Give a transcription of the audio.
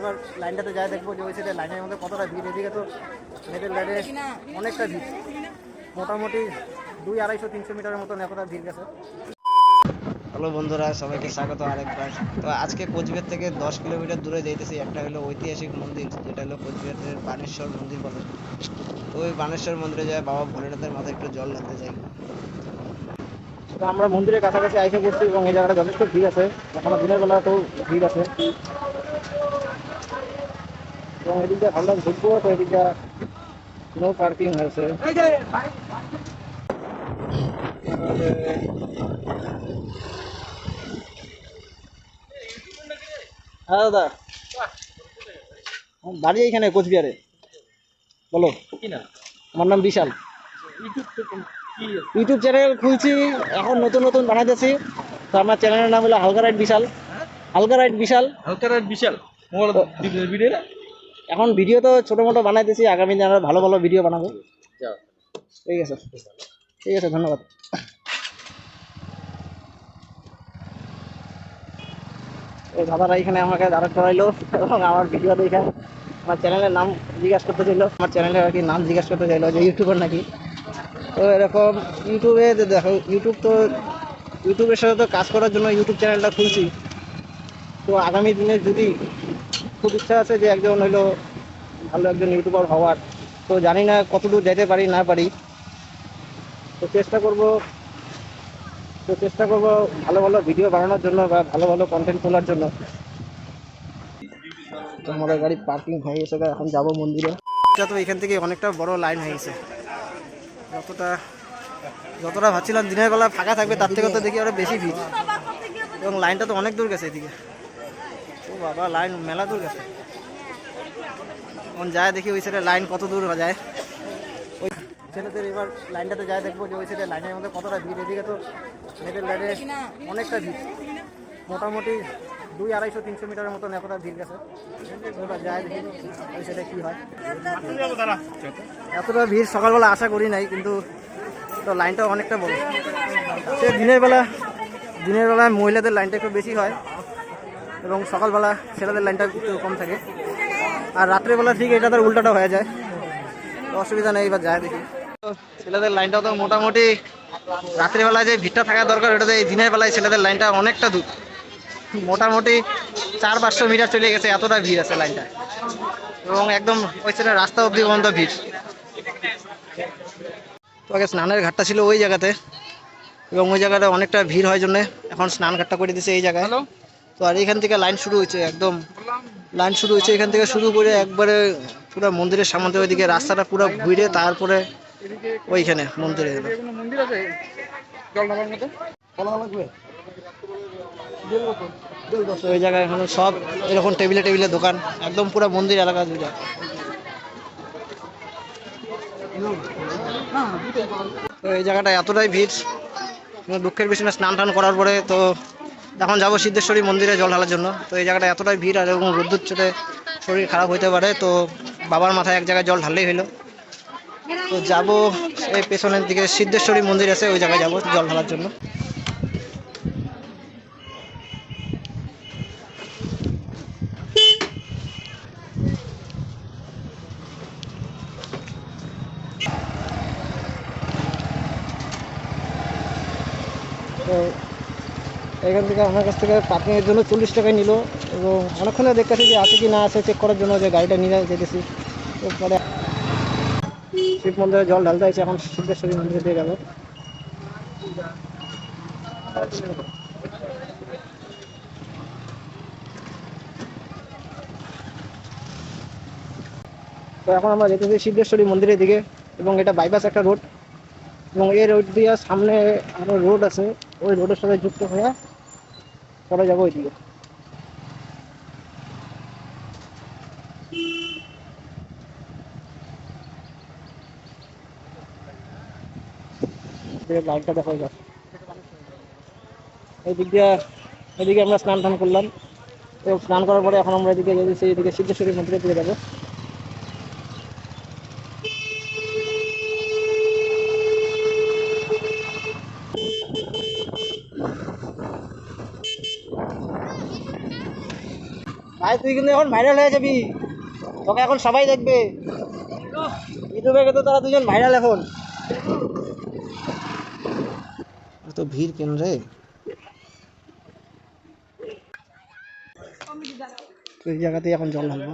এবার লাইনটাতে যাই দেখব যে ওই সাইডে লাইনের মধ্যে কতটা ভিড়। এদিকে তো মেটের লাইনে অনেকটা ভিড়। মোটামুটি দুই আড়াইশো তিনশো মিটারের মতন এতটা ভিড় গেছে। হ্যালো বন্ধুরা সবাইকে স্বাগত আরেকবার। তো আজকে কোচবিহার থেকে দশ কিলোমিটার দূরে যাইতেছি। একটা হলো ঐতিহাসিক মন্দির যেটা হলো কোচবিহারের বানেশ্বর মন্দির বলে। তো ওই বানেশ্বর মন্দিরে যায় বাবা ভোলেনাথের মাথায় একটু জল ঢালতে যাই তো আমরা মন্দিরের কাছাকাছি আইসে পড়ছি এবং এই জায়গাটা যথেষ্ট ভিড় আছে। এখনও দিনের বেলা তো ভিড় আছে। এবং এদিকটা ভালো ঘুরবো তো এদিকটা নো পার্কিং হয়েছে হ্যাঁ দাদা। বাড়ি এখানে কোচবিহারে। বলো। আমার নাম বিশাল। ইউটিউব চ্যানেল খুলছি এখন নতুন নতুন বানাইতেছি। তো আমার চ্যানেলের নাম হলো হালকা রাইট বিশাল। হালকা রাইট বিশাল। হালকা রাত বিশাল। ভিডিও এখন ভিডিও তো ছোটো মোটো বানাইতেছি আগামী দিনে আরও ভালো ভালো ভিডিও বানাবো। ঠিক আছে। ঠিক আছে ধন্যবাদ। এই দাদারা এখানে আমাকে দাঁড়া করাইলো এবং আমার ভিডিও দেখে আমার চ্যানেলের নাম জিজ্ঞাসা করতে চাইলো। আমার চ্যানেলের আর কি নাম জিজ্ঞাসা করতে চাইলো যে ইউটিউবার নাকি? তো এরকম ইউটিউবে যে দেখো ইউটিউব তো ইউটিউবের সাথে তো কাজ করার জন্য ইউটিউব চ্যানেলটা খুলছি। তো আগামী দিনে যদি খুব ইচ্ছা আছে যে একজন হলো ভালো একজন ইউটিউবার হওয়ার। তো জানি না কতদূর যেতে পারি, না পারি। তো চেষ্টা করব, তো চেষ্টা করব ভালো ভালো ভিডিও বানানোর জন্য বা ভালো ভালো কন্টেন্ট তোলার জন্য। তো গাড়ি পার্কিং হয়ে গেছে এখন যাব মন্দিরে। এটা তো এখান থেকে অনেকটা বড় লাইন হয়ে গেছে। যতটা যতটা ভাবছিলাম দিনের বেলা ফাঁকা থাকবে, তার থেকে তো দেখি আরও বেশি ভিড়। এবং লাইনটা তো অনেক দূর গেছে এদিকে। বাবা, লাইন মেলা দূর গেছে। এখন যায় দেখি ওই সাইডে লাইন কত দূর যায়। ওই ছেলেদের এবার লাইনটাতে যায় দেখব যে ওই সাইডে লাইনের মধ্যে কতটা ভিড়। এদিকে তো মেয়েদের লাইনে অনেকটা ভিড়। মোটামুটি দুই আড়াইশো, তিনশো মিটারের মতন এতটা ভিড় গেছে। এবার যায় দেখি ওই সাইডে কী হয়। এতটা ভিড় সকালবেলা আশা করি নাই, কিন্তু তো লাইনটা অনেকটা বড়। সে দিনের বেলা, দিনের বেলায় মহিলাদের লাইনটা একটু বেশি হয়। এবং সকালবেলা ছেলেদের লাইনটা একটু কম থাকে। আর রাত্রেবেলা ঠিক এটা তার উল্টাটা হয়ে যায়। তো অসুবিধা নেই এবার যায় দেখি। তো ছেলেদের লাইনটা তো মোটামুটি রাত্রিবেলায় যে ভিড়টা থাকা দরকার ওটাতে এই দিনের বেলায় ছেলেদের লাইনটা অনেকটা দূর। মোটামুটি চার পাঁচশো মিটার চলে গেছে এতটা ভিড় আছে লাইনটা। এবং একদম ওই সাইডে রাস্তা অব্দি পর্যন্ত ভিড়। তো আগে স্নানের ঘাটটা ছিল ওই জায়গাতে এবং ওই জায়গাটা অনেকটা ভিড় হয় জন্য এখন স্নান ঘাটটা করে দিছে এই জায়গায়। তো আর এখান থেকে লাইন শুরু হয়েছে একদম। লাইন শুরু হয়েছে এখান থেকে শুরু করে একবারে পুরো মন্দিরের সামনে ওইদিকে রাস্তাটা পুরো ঘুরে তারপরে ওইখানে মন্দিরে। মন্দির আছে? এই জায়গায় এখন সব এরকম টেবিলে টেবিলে দোকান একদম পুরো মন্দির এলাকা তো এই জায়গাটা এতটাই ভিড় দুঃখের বিষয় না স্নান টান করার পরে তো এখন যাব সিদ্ধেশ্বরী মন্দিরে জল ঢালার জন্য। তো এই জায়গাটা এতটাই ভিড় আর এরকম রোদ্দুর চোটে শরীর খারাপ হইতে পারে, তো বাবার মাথায় এক জায়গায় জল ঢাললেই হলো তো যাব এই পেছনের দিকে, সিদ্ধেশ্বরী মন্দির আছে, ওই জায়গায় যাব জল ঢালার জন্য। তো এখান থেকে আমার কাছ থেকে পার্কিংয়ের জন্য চল্লিশ টাকায় নিল এবং অনেকক্ষণে দেখতেছি যে আছে কি না আছে চেক করার জন্য যে গাড়িটা নিয়ে যেতেছি। এরপরে শিব মন্দিরে জল ঢালতে আছে এখন সিদ্ধেশ্বরী মন্দিরে দিয়ে গেল। তো এখন আমরা যেতেছি সিদ্ধেশ্বরী মন্দিরের দিকে এবং এটা বাইপাস একটা রোড এবং এই রোড দিয়ে সামনে আরও রোড আছে। ওই রোডের সাথে যুক্ত হয়ে পরে যাব ওইদিকে। লাইটটা দেখা যায় এই দিক দিয়ে এদিকে আমরা স্নান টান করলাম স্নান করার পরে এখন আমরা এদিকে এদিকে সিদ্ধেশ্বরী মন্দিরের দিকে যাব। ভাই তুই কিন্তু এখন ভাইরাল হয়ে যাবি। তোকে এখন সবাই দেখবে। ইউটিউবে কিন্তু তারা দুজন ভাইরাল এখন। এত ভিড় কেন রে? তো জায়গাতেই এখন জল ঢালবো।